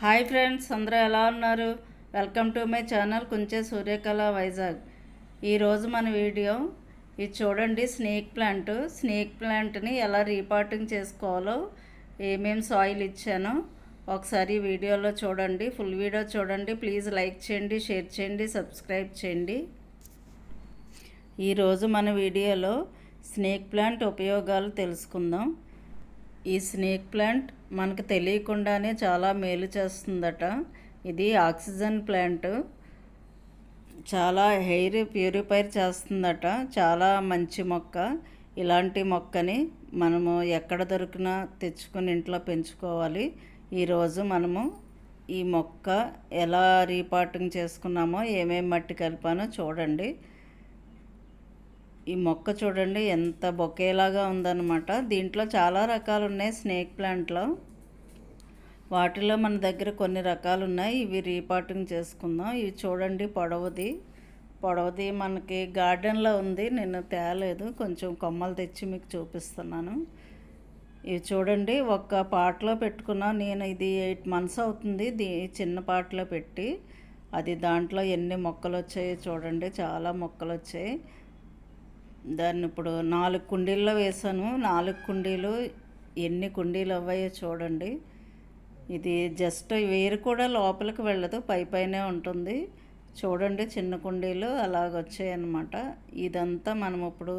Hi friends అందరూ ఎలా ఉన్నారు? వెల్కమ్ టు మై ఛానల్ కొంచెం సూర్యకళ వైజాగ్. ఈరోజు మన వీడియో ఇది చూడండి స్నేక్ ప్లాంట్. స్నేక్ ప్లాంట్ని ఎలా రీపాటింగ్ చేసుకోవాలో ఏమేమి సాయిల్ ఇచ్చానో ఒకసారి వీడియోలో చూడండి. ఫుల్ వీడియో చూడండి. ప్లీజ్ లైక్ చేయండి షేర్ చేయండి సబ్స్క్రైబ్ చేయండి. ఈరోజు మన వీడియోలో స్నేక్ ప్లాంట్ ఉపయోగాలు తెలుసుకుందాం. ఈ స్నేక్ ప్లాంట్ మనకు తెలియకుండానే చాలా మేలు చేస్తుందట. ఇది ఆక్సిజన్ ప్లాంట్. చాలా హెయిర్ ప్యూరిఫైర్ చేస్తుందట. చాలా మంచి మొక్క. ఇలాంటి మొక్కని మనము ఎక్కడ దొరికినా తెచ్చుకొని ఇంట్లో పెంచుకోవాలి. ఈరోజు మనము ఈ మొక్క ఎలా రీపాటింగ్ చేసుకున్నామో ఏమేమి మట్టి కలిపానో చూడండి. ఈ మొక్క చూడండి ఎంత బొకేలాగా ఉందన్నమాట. దీంట్లో చాలా రకాలు ఉన్నాయి స్నేక్ ప్లాంట్లో. వాటిలో మన దగ్గర కొన్ని రకాలు ఉన్నాయి ఇవి రీపాటింగ్ చేసుకుందాం. ఇవి చూడండి పొడవది. పొడవది మనకి గార్డెన్లో ఉంది. నేను తేలేదు. కొంచెం కొమ్మలు తెచ్చి మీకు చూపిస్తున్నాను. ఇవి చూడండి ఒక్క పాటలో పెట్టుకున్నా నేను ఇది ఎయిట్ మంత్స్ అవుతుంది. దీ చిన్న పాటలో పెట్టి. అది దాంట్లో ఎన్ని మొక్కలు వచ్చాయో చూడండి. చాలా మొక్కలు వచ్చాయి దాన్ని ఇప్పుడు నాలుగు కుండీల్లో వేసాను. నాలుగు కుండీలు ఎన్ని కుండీలు అవ్వాయో చూడండి. ఇది జస్ట్ వేరు కూడా లోపలికి వెళ్ళదు పై పైనే ఉంటుంది. చూడండి చిన్న కుండీలు అలాగ వచ్చాయన్నమాట ఇదంతా మనం ఇప్పుడు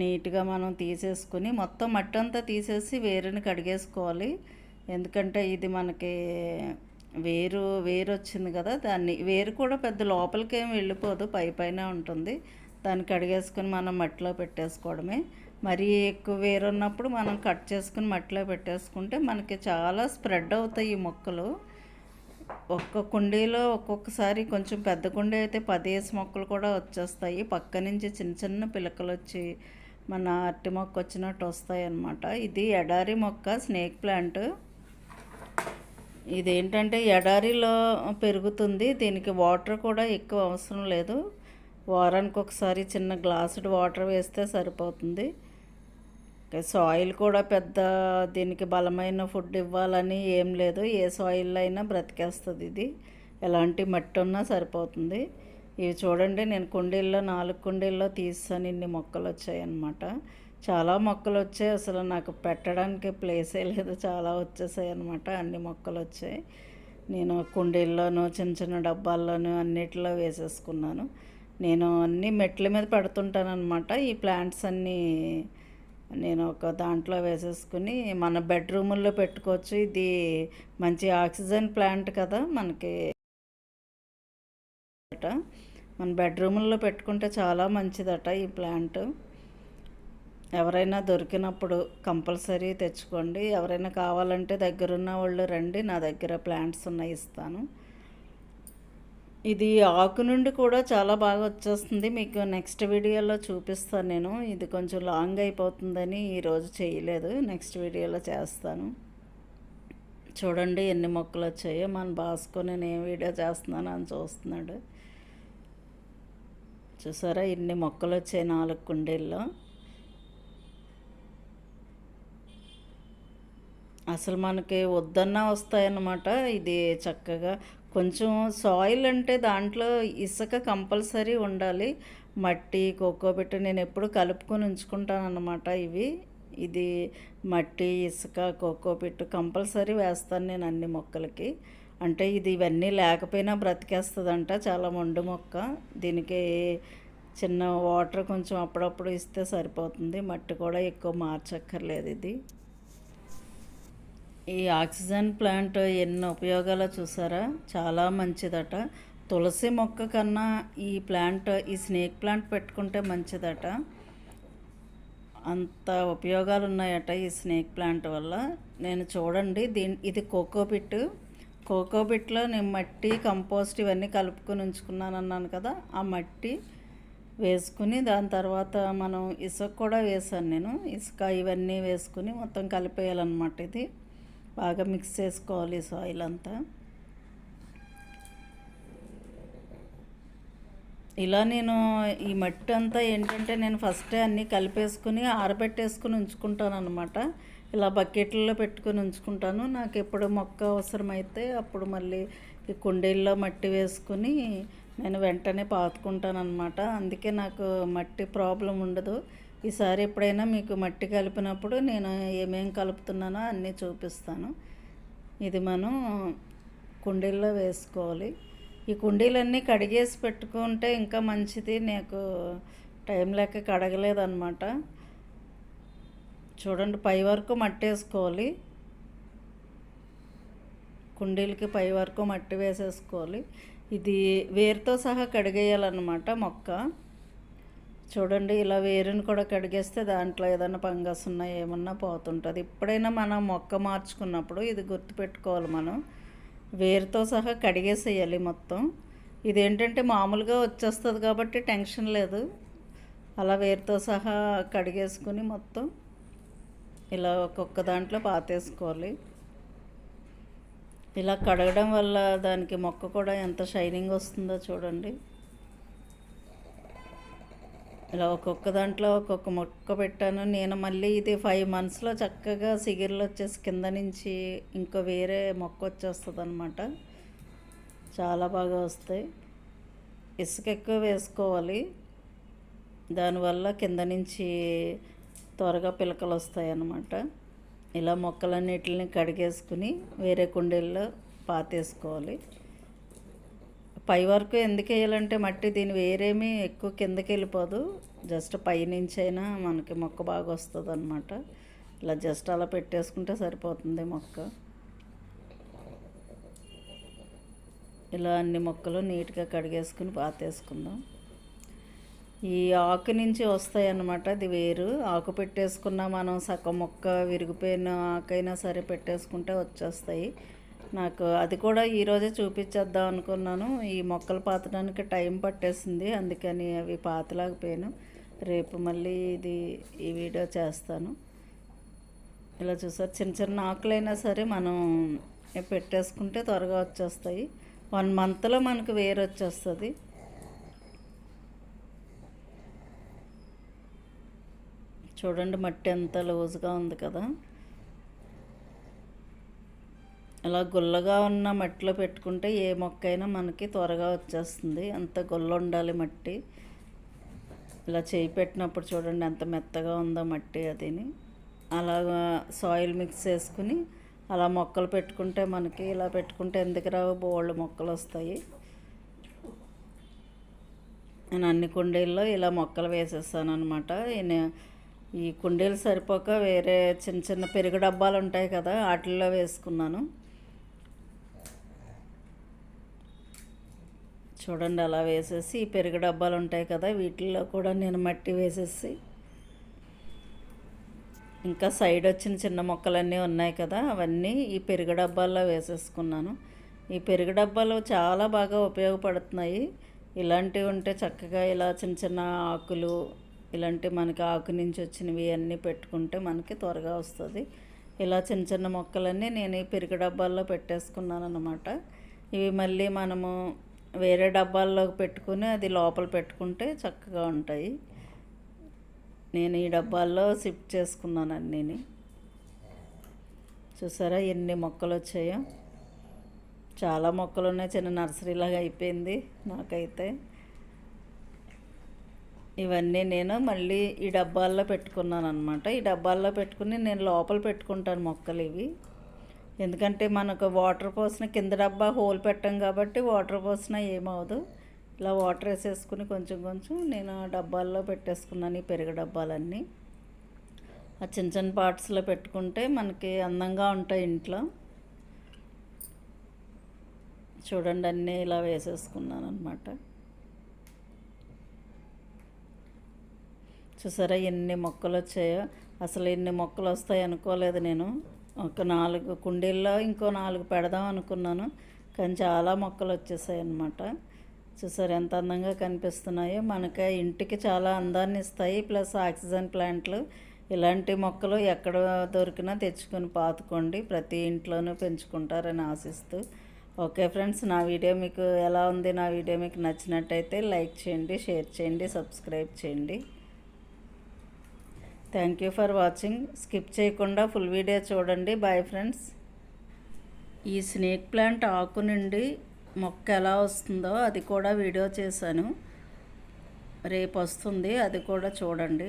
నీట్గా మనం తీసేసుకుని మొత్తం మట్టి అంతా తీసేసి వేరుని కడిగేసుకోవాలి. ఎందుకంటే ఇది మనకి వేరు వేరు వచ్చింది కదా దాన్ని వేరు కూడా పెద్ద లోపలికి ఏమి వెళ్ళిపోదు పై పైన ఉంటుంది. దాన్ని కడిగేసుకుని మనం మట్టిలో పెట్టేసుకోవడమే. మరీ ఎక్కువ వేరున్నప్పుడు మనం కట్ చేసుకుని మట్టిలో పెట్టేసుకుంటే మనకి చాలా స్ప్రెడ్ అవుతాయి ఈ మొక్కలు. ఒక్క కుండీలో ఒక్కొక్కసారి కొంచెం పెద్ద కుండీ అయితే పదేసి మొక్కలు కూడా వచ్చేస్తాయి. పక్క నుంచి చిన్న చిన్న పిలకలు వచ్చి మన అరటి మొక్క వచ్చినట్టు వస్తాయి అన్నమాట. ఇది ఎడారి మొక్క స్నేక్ ప్లాంట్. ఇదేంటంటే ఎడారిలో పెరుగుతుంది. దీనికి వాటర్ కూడా ఎక్కువ అవసరం లేదు. వారానికి ఒకసారి చిన్న గ్లాసుడ్ వాటర్ వేస్తే సరిపోతుంది. సాయిల్ కూడా పెద్ద దీనికి బలమైన ఫుడ్ ఇవ్వాలని ఏం లేదు. ఏ సాయిల్ అయినా బ్రతికేస్తుంది ఇది. ఎలాంటి మట్టి ఉన్నా సరిపోతుంది. ఇవి చూడండి నేను కుండీల్లో నాలుగు కుండీల్లో తీసాను. ఇన్ని మొక్కలు వచ్చాయి అన్నమాట. చాలా మొక్కలు వచ్చాయి. అసలు నాకు పెట్టడానికి ప్లేసే లేదు. చాలా వచ్చేసాయి అనమాట అన్ని మొక్కలు వచ్చాయి. నేను కుండీల్లోనూ చిన్న చిన్న డబ్బాల్లోనూ అన్నిటిలో వేసేసుకున్నాను. నేను అన్ని మెట్ల మీద పెడుతుంటాను అనమాట ఈ ప్లాంట్స్ అన్నీ నేను ఒక దాంట్లో వేసేసుకుని మన బెడ్రూముల్లో పెట్టుకోవచ్చు. ఇది మంచి ఆక్సిజన్ ప్లాంట్ కదా మనకి. మన బెడ్రూముల్లో పెట్టుకుంటే చాలా మంచిదట ఈ ప్లాంట్. ఎవరైనా దొరికినప్పుడు కంపల్సరీ తెచ్చుకోండి. ఎవరైనా కావాలంటే దగ్గరున్న వాళ్ళు రండి. నా దగ్గర ప్లాంట్స్ ఉన్నాయి ఇస్తాను. ఇది ఆకు నుండి కూడా చాలా బాగా వచ్చేస్తుంది. మీకు నెక్స్ట్ వీడియోలో చూపిస్తాను నేను. ఇది కొంచెం లాంగ్ అయిపోతుందని ఈరోజు చేయలేదు. నెక్స్ట్ వీడియోలో చేస్తాను. చూడండి ఎన్ని మొక్కలు వచ్చాయో. మన బాస్కో నేను ఏం వీడియో చేస్తున్నాను అని చూస్తున్నాడు. చూసారా? ఇన్ని మొక్కలు వచ్చాయి నాలుగు కుండీల్లో. అసలు మనకి వద్దన్నా వస్తాయన్నమాట. ఇది చక్కగా కొంచెం సాయిల్ అంటే దాంట్లో ఇసుక కంపల్సరీ ఉండాలి. మట్టి కోకోబెట్టి నేను ఎప్పుడు కలుపుకొని ఉంచుకుంటాను అన్నమాట ఇవి. ఇది మట్టి ఇసుక కోకోబెట్టు కంపల్సరీ వేస్తాను నేను అన్ని మొక్కలకి. అంటే ఇది ఇవన్నీ లేకపోయినా బ్రతికేస్తుందంట చాలా మొండు మొక్క. దీనికి చిన్న వాటర్ కొంచెం అప్పుడప్పుడు ఇస్తే సరిపోతుంది. మట్టి కూడా ఎక్కువ మార్చక్కర్లేదు ఇది. ఈ ఆక్సిజన్ ప్లాంట్ ఎన్ని ఉపయోగాలు చూసారా? చాలా మంచిదట. తులసి మొక్క కన్నా ఈ ప్లాంట్ ఈ స్నేక్ ప్లాంట్ పెట్టుకుంటే మంచిదట. అంత ఉపయోగాలు ఉన్నాయట ఈ స్నేక్ ప్లాంట్ వల్ల. నేను చూడండి దీని ఇది కోకోబిట్ కోకోబిట్లో నేను మట్టి కంపోస్ట్ ఇవన్నీ కలుపుకొని ఉంచుకున్నాను అన్నాను కదా ఆ మట్టి వేసుకుని దాని తర్వాత మనం ఇసుక కూడా వేసాను నేను. ఇసుక ఇవన్నీ వేసుకుని మొత్తం కలిపేయాలన్నమాట ఇది. బాగా మిక్స్ చేసుకోవాలి సాయిల్ అంతా. ఇలా నేను ఈ మట్టి అంతా ఏంటంటే నేను ఫస్టే అన్నీ కలిపేసుకుని ఆరబెట్టేసుకుని ఉంచుకుంటాను అనమాట ఇలా బకెట్లలో పెట్టుకొని ఉంచుకుంటాను. నాకు ఎప్పుడు మొక్క అవసరమైతే అప్పుడు మళ్ళీ ఈ కుండీల్లో మట్టి వేసుకుని నేను వెంటనే పాతుకుంటాను అనమాట అందుకే నాకు మట్టి ప్రాబ్లం ఉండదు. ఈసారి ఎప్పుడైనా మీకు మట్టి కలిపినప్పుడు నేను ఏమేం కలుపుతున్నానో అన్నీ చూపిస్తాను. ఇది మనం కుండీల్లో వేసుకోవాలి. ఈ కుండీలన్నీ కడిగేసి పెట్టుకుంటే ఇంకా మంచిది. నాకు టైం లేక కడగలేదన్నమాట. చూడండి పై వరకు మట్టి వేసుకోవాలి. కుండీలకి పై వరకు మట్టి వేసేసుకోవాలి. ఇది వేరుతో సహా కడిగేయాలన్నమాట మొక్క. చూడండి ఇలా వేరుని కూడా కడిగేస్తే దాంట్లో ఏదైనా ఫంగస్ ఉన్నా ఏమన్నా పోతుంటుంది. ఎప్పుడైనా మనం మొక్క మార్చుకున్నప్పుడు ఇది గుర్తుపెట్టుకోవాలి మనం. వేరుతో సహా కడిగేసేయాలి మొత్తం. ఇదేంటంటే మామూలుగా వచ్చేస్తుంది కాబట్టి టెన్షన్ లేదు. అలా వేరుతో సహా కడిగేసుకుని మొత్తం ఇలా ఒక్కొక్క దాంట్లో పాతేసుకోవాలి. ఇలా కడగడం వల్ల దానికి మొక్క కూడా ఎంత షైనింగ్ వస్తుందో చూడండి. ఇలా ఒక్కొక్క దాంట్లో ఒక్కొక్క మొక్క పెట్టాను. నేను మళ్ళీ ఇది ఫైవ్ మంత్స్లో చక్కగా సిగిర్లు వచ్చేసి కింద నుంచి ఇంకో వేరే మొక్క వచ్చేస్తుంది అనమాట చాలా బాగా వస్తాయి. ఇసుక ఎక్కువ వేసుకోవాలి. దానివల్ల కింద నుంచి త్వరగా పిలకలు వస్తాయి అన్నమాట ఇలా మొక్కలన్నిటిని కడిగేసుకుని వేరే కుండీల్లో పాతేసుకోవాలి. పై వరకు ఎందుకు వేయాలంటే మట్టి దీని వేరేమీ ఎక్కువ కిందకి వెళ్ళిపోదు. జస్ట్ పైనుంచి అయినా మనకి మొక్క బాగా వస్తుంది అనమాట ఇలా జస్ట్ అలా పెట్టేసుకుంటే సరిపోతుంది మొక్క. ఇలా అన్ని మొక్కలు నీట్గా కడిగేసుకుని పాతేసుకుందాం. ఈ ఆకు నుంచి వస్తాయి అన్నమాట అది వేరు. ఆకు పెట్టేసుకున్న మనం సగం మొక్క విరిగిపోయిన ఆకైనా సరే పెట్టేసుకుంటే వచ్చేస్తాయి. నాకు అది కూడా ఈరోజే చూపించేద్దాం అనుకున్నాను. ఈ మొక్కలు పాతడానికి టైం పట్టేసింది. అందుకని అవి పాతలేకపోయాను రేపు మళ్ళీ ఇది ఈ వీడియో చేస్తాను. ఇలా చూసారు. చిన్న చిన్న ఆకులైనా సరే మనం పెట్టేసుకుంటే త్వరగా వచ్చేస్తాయి. వన్ మంత్లో మనకు వేరు వచ్చేస్తుంది. చూడండి మట్టి ఎంత లూజ్గా ఉంది కదా. ఇలా గుల్లగా ఉన్న మట్టిలో పెట్టుకుంటే ఏ మొక్క అయినా మనకి త్వరగా వచ్చేస్తుంది. అంత గుల్ల ఉండాలి మట్టి. ఇలా చేయి పెట్టినప్పుడు చూడండి ఎంత మెత్తగా ఉందో మట్టి అదిని. అలాగా సాయిల్ మిక్స్ చేసుకుని అలా మొక్కలు పెట్టుకుంటే మనకి ఇలా పెట్టుకుంటే ఎందుకు రావు? బోళ్ళు మొక్కలు వస్తాయి. నేను అన్ని కుండీల్లో ఇలా మొక్కలు వేసేస్తాను అనమాట ఈ కుండీలు సరిపోక వేరే చిన్న చిన్న పెరుగు డబ్బాలు ఉంటాయి కదా వాటిల్లో వేసుకున్నాను. చూడండి అలా వేసేసి ఈ పెరుగు డబ్బాలు ఉంటాయి కదా వీటిల్లో కూడా నేను మట్టి వేసేసి ఇంకా సైడ్ వచ్చిన చిన్న మొక్కలన్నీ ఉన్నాయి కదా అవన్నీ ఈ పెరుగు డబ్బాల్లో వేసేసుకున్నాను. ఈ పెరుగు డబ్బాలు చాలా బాగా ఉపయోగపడుతున్నాయి. ఇలాంటివి ఉంటే చక్కగా ఇలా చిన్న చిన్న ఆకులు ఇలాంటి మనకి ఆకు నుంచి వచ్చినవి అన్నీ పెట్టుకుంటే మనకి త్వరగా వస్తుంది. ఇలా చిన్న చిన్న మొక్కలన్నీ నేను ఈ పెరుగు డబ్బాల్లో పెట్టేసుకున్నాను అనమాట ఇవి మళ్ళీ మనము వేరే డబ్బాల్లోకి పెట్టుకుని అది లోపల పెట్టుకుంటే చక్కగా ఉంటాయి. నేను ఈ డబ్బాల్లో షిఫ్ట్ చేసుకున్నాను అన్నీని. చూసారా ఎన్ని మొక్కలు వచ్చాయో? చాలా మొక్కలు ఉన్నాయి చిన్న నర్సరీలాగా అయిపోయింది నాకైతే. ఇవన్నీ నేను మళ్ళీ ఈ డబ్బాల్లో పెట్టుకున్నాను అనమాట ఈ డబ్బాల్లో పెట్టుకుని నేను లోపల పెట్టుకుంటాను మొక్కలు ఇవి. ఎందుకంటే మనకు వాటర్ పోసిన కింద డబ్బా హోల్ పెట్టాం కాబట్టి వాటర్ పోసిన ఏమవదు ఇలా వాటర్ వేసేసుకుని కొంచెం కొంచెం నేను ఆ డబ్బాల్లో పెట్టేసుకున్నాను ఈ పెరుగు డబ్బాలన్నీ. ఆ చిన్న చిన్న పార్ట్స్లో పెట్టుకుంటే మనకి అందంగా ఉంటాయి ఇంట్లో. చూడండి అన్నీ ఇలా వేసేసుకున్నాను అనమాట చూసారా ఎన్ని మొక్కలు వచ్చాయో? అసలు ఎన్ని మొక్కలు వస్తాయి అనుకోలేదు నేను. ఒక నాలుగు కుండీల్లో ఇంకో నాలుగు పెడదాం అనుకున్నాను. కానీ చాలా మొక్కలు వచ్చేసాయి అన్నమాట. చూసారు ఎంత అందంగా కనిపిస్తున్నాయో. మనకి ఇంటికి చాలా అందాన్ని ఇస్తాయి. ప్లస్ ఆక్సిజన్ ప్లాంట్లు. ఇలాంటి మొక్కలు ఎక్కడ దొరికినా తెచ్చుకొని పాతుకోండి. ప్రతి ఇంట్లోనూ పెంచుకుంటారని ఆశిస్తూ. ఓకే ఫ్రెండ్స్ నా వీడియో మీకు ఎలా ఉంది? నా వీడియో మీకు నచ్చినట్టయితే లైక్ చేయండి షేర్ చేయండి సబ్స్క్రైబ్ చేయండి. Thank you for watching skip చేయకుండా ఫుల్ వీడియో చూడండి. బాయ్ ఫ్రెండ్స్ ఈ స్నేక్ ప్లాంట్ ఆకు నుండి మొక్క ఎలా వస్తుందో అది కూడా వీడియో చేశాను. రేపు వస్తుంది అది కూడా చూడండి.